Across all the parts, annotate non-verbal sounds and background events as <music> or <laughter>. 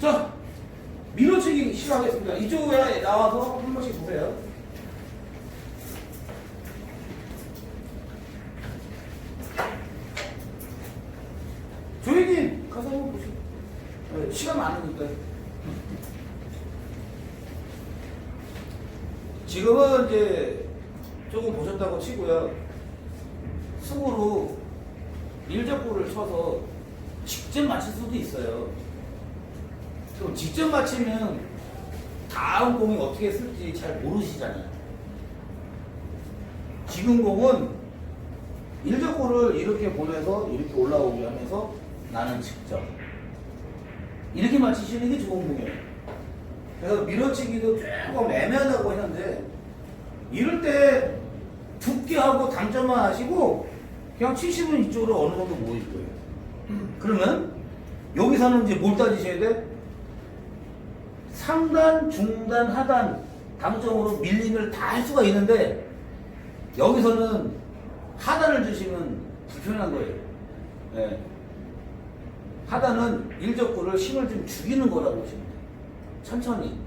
자, 밀어치기 시작하겠습니다. 이쪽에 나와서 한 번씩 보세요. 조혜님, 가서 한번 보시죠. 네, 시간 많으니까. 지금은 이제 조금 보셨다고 치고요. 승으로 일적구를 쳐서 직접 맞힐 수도 있어요. 그럼 직접 맞히면 다음 공이 어떻게 쓸지 잘 모르시잖아요. 지금 공은 일적구를 이렇게 보내서 이렇게 올라오게 하면서 나는 직접 이렇게 맞히시는 게 좋은 공이에요. 그래서 밀어치기도 조금 애매하다고 했는데 이럴 때 두께 하고 당점만 하시고 그냥 70은 이쪽으로 어느 정도 모일 거예요. 그러면 여기서는 이제 뭘 따지셔야 돼? 상단, 중단, 하단 당점으로 밀림을 다 할 수가 있는데 여기서는 하단을 주시면 불편한 거예요. 예. 하단은 일적구를 힘을 좀 죽이는 거라고 보시면 돼요. 천천히.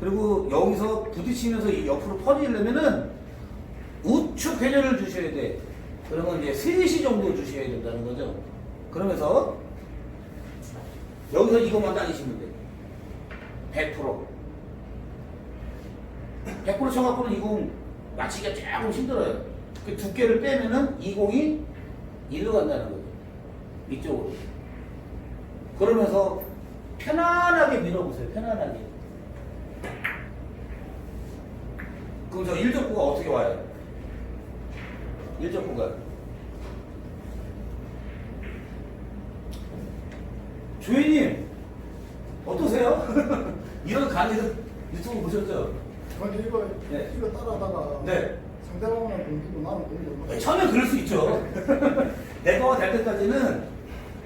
그리고 여기서 부딪히면서 이 옆으로 퍼지려면은 우측 회전을 주셔야 돼. 그러면 이제 3시 정도 주셔야 된다는 거죠. 그러면서 여기서 이것만 따지시면 돼. 100%. 100% 쳐갖고는 이공 맞히기가 조금 힘들어요. 그 두께를 빼면은 이 공이 일로 간다는 거죠. 이쪽으로. 그러면서 편안하게 밀어보세요. 편안하게. 그럼 저 일적구가 어떻게 와요? 일적구가. 조이님 어떠세요? <laughs> 강의를 유튜브 보셨죠? 근데 이거 네. 이거 따라다가 네. 상대방은 공기고 나는 공기고 네, 처음에 그럴 수 있죠. <laughs> 내 거가 될 때까지는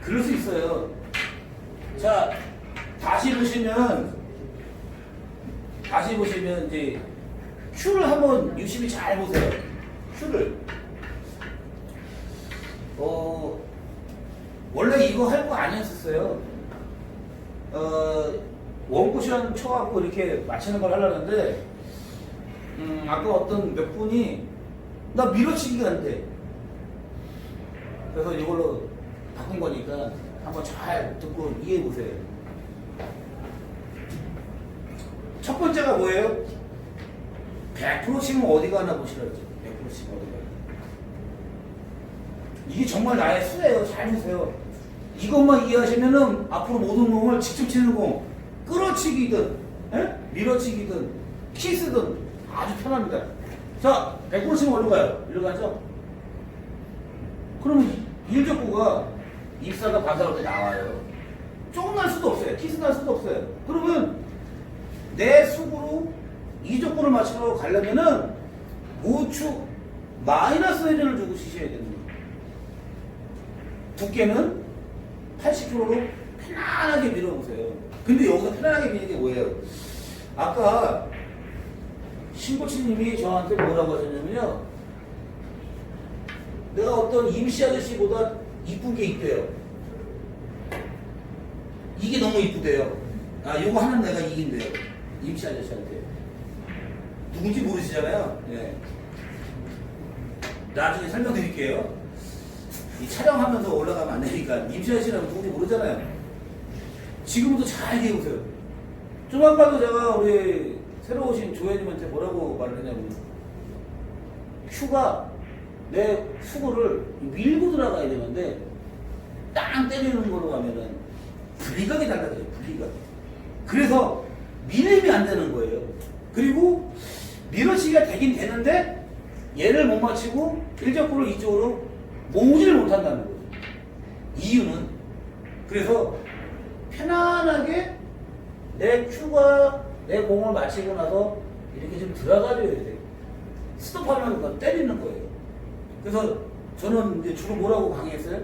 그럴 수 있어요. 자, 다시 보시면, 다시 보시면 이제 큐를 한번 유심히 잘 보세요. 큐를. 어, 원래 이거 할 거 아니었었어요. 어, 원쿠션 쳐갖고 이렇게 맞히는 걸 하려는데, 음, 아까 어떤 몇 분이 나 밀어치기가 안 돼. 그래서 이걸로 바꾼 거니까 한번 잘 듣고 이해해 보세요. 첫 번째가 뭐예요? 100% 치면 어디 가나 보시라고 했죠. 100% 치면 어디 가나. 이게 정말 나의 수예요. 잘 보세요. 이것만 이해하시면은 앞으로 모든 공을 직접 치는 공, 끌어치기든, 에? 밀어치기든, 키스든 아주 편합니다. 자, 100% 치면 어디로 가요? 이리로 가죠? 그러면 일적구가 입사가 반사로 때 나와요. 조금 날 수도 없어요. 키스 날 수도 없어요. 그러면 내 숙으로 이적구를 맞추러 가려면은 우측 마이너스 회전을 주고 치셔야 거예요. 두께는 80%로 편안하게 밀어보세요. 근데 여기서 편안하게 미는 게 뭐예요? 아까 신고치님이 저한테 뭐라고 하셨냐면요. 내가 어떤 임시 아저씨보다 이쁜 게 있대요. 이게 너무 이쁘대요. 아, 요거 하면 내가 이긴대요. 임시 아저씨한테. 누군지 모르시잖아요. 예. 나중에 설명드릴게요. 이 촬영하면서 올라가면 안 되니까 임시 아저씨라고 누군지 모르잖아요. 지금부터 잘 얘기해보세요. 좀 아까도 제가 우리 새로 오신 조회님한테 뭐라고 말을 했냐면 큐가 내 수구를 밀고 들어가야 되는데 땅 때리는 거로 가면은 분리각이 달라져요. 분리각. 그래서 밀림이 안 되는 거예요. 그리고 밀어치기가 되긴 되는데 얘를 못 맞추고 일적구를 이쪽으로 모으지를 못한다는 거죠. 이유는 그래서 편안하게 내 큐가 내 공을 맞히고 나서 이렇게 좀 들어가줘야 돼. 스톱하면 때리는 거예요. 그래서 저는 이제 주로 뭐라고 강의했어요?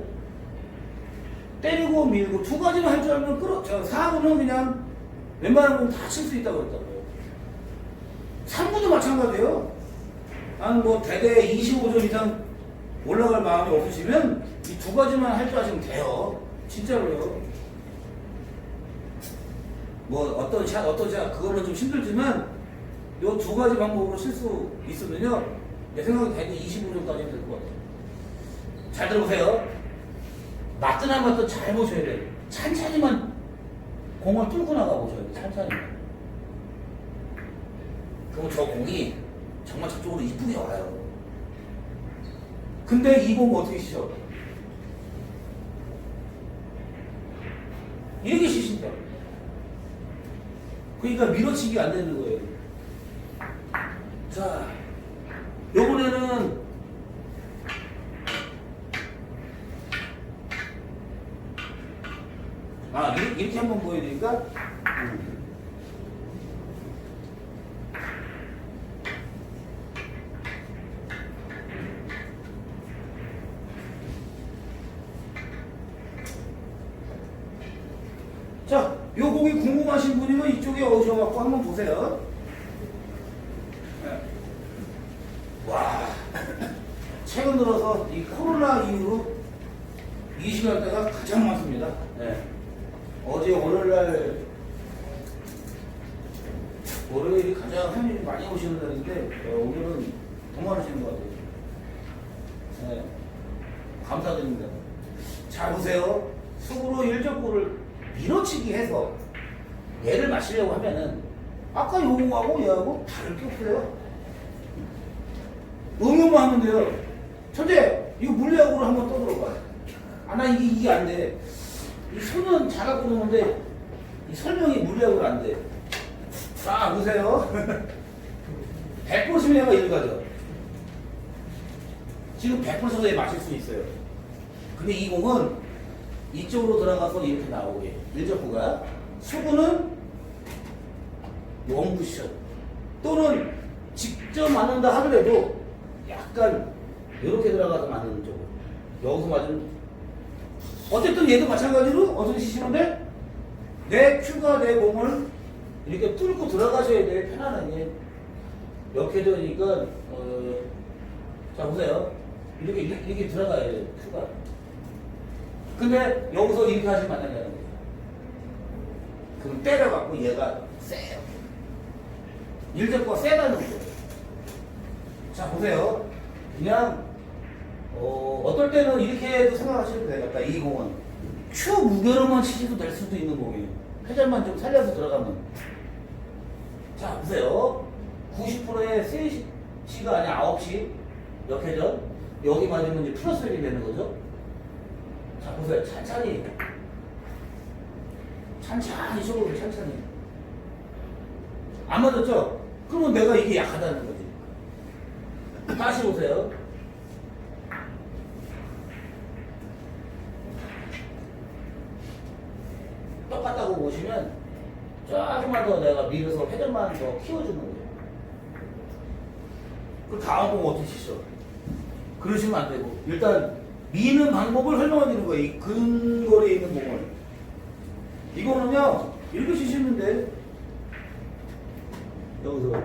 때리고 밀고 두 가지만 할 줄 알면 끌어. 저 사구는 그냥 웬만한 건다칠 수 있다고 그랬다고요. 3구도 마찬가지예요. 한뭐 대대 25점 이상 올라갈 마음이 없으시면 이 두 가지만 할 줄 아시면 돼요. 진짜로요. 뭐 어떤 샷 어떤 샷 그거는 좀 힘들지만 요 두 가지 방법으로 칠수 있으면요. 내 생각에 대략 25년까지는 될 것 같아요. 잘 들어보세요. 맞든 안 맞든 잘 보셔야 돼요. 찬찬히만 공을 뚫고 나가 보셔야 돼요. 찬찬히 그럼 저 공이 정말 저쪽으로 이쁘게 와요. 근데 이 공 어떻게 치죠? 이렇게 치신다 그러니까 밀어치기 안 되는 거예요. 자, 요번에는 아 이렇게, 한번 보여드릴까? 음. 자, 요 곡이 궁금하신 분이면 이쪽에 오셔갖고 한번 보세요. 네. 와, <laughs> 최근 들어서 이 코로나 이후로 이 시간대가 가장 많습니다. 네. 어제 월요일날 월요일이 가장 손님이 많이 오시는 날인데 어, 오늘은 더 많으시는 것 같아요. 네. 감사드립니다. 자 보세요. 속으로 일적구를 밀어치기 해서 얘를 마시려고 하면은 아까 요거하고 얘하고 다를 게 없어요. 응용만 하면 돼요. 천재, 이거 물리학으로 한번 떠들어봐. 아, 나 이게, 이게 안 돼. 이 손은 잘 갖고 노는데 이 설명이 물리학으로 안 돼. 자, 보세요. 100%면 얘가 이리 가죠. 지금 100%에 마실 수 있어요. 근데 이 공은 이쪽으로 들어가서 이렇게 나오게. 일적구가. 수구는 원쿠션. 또는 직접 맞는다 하더라도 약간 이렇게 들어가서 맞는 쪽으로. 여기서 맞으면. 어쨌든 얘도 마찬가지로 어떻게 치시는데 내 큐가 내 공을 이렇게 뚫고 들어가셔야 돼. 편안하게. 이렇게 되니까, 어, 자, 보세요. 이렇게, 이렇게, 이렇게 들어가야 돼요. 큐가. 근데 여기서 이렇게 하시면 안 된다는 거예요. 그럼 때려갖고 얘가 세요. 일적과 세다는 거예요. 자, 보세요. 그냥, 어, 어떨 때는 이렇게 도 생각하셔도 되겠다. 이 공은. 큐 무게로만 치셔도 될 수도 있는 공이에요. 회전만 좀 살려서 들어가면. 자, 보세요. 90%의 3시가 아니라 9시. 역회전. 여기 맞으면 이제 플러스 1이 되는 거죠. 자, 보세요. 천천히. 천천히 속으로 천천히. 안 맞았죠? 그러면 내가 이게 약하다는 거지. 다시 보세요. 똑같다고 보시면 조금만 더 내가 밀어서 회전만 더 키워주는 거예요. 그 다음 공 어떻게 치죠? 그러시면 안 되고 일단 미는 방법을 설명해 드리는 거예요. 이 근거리에 있는 공을. 이거는요 치시면 돼. 여기서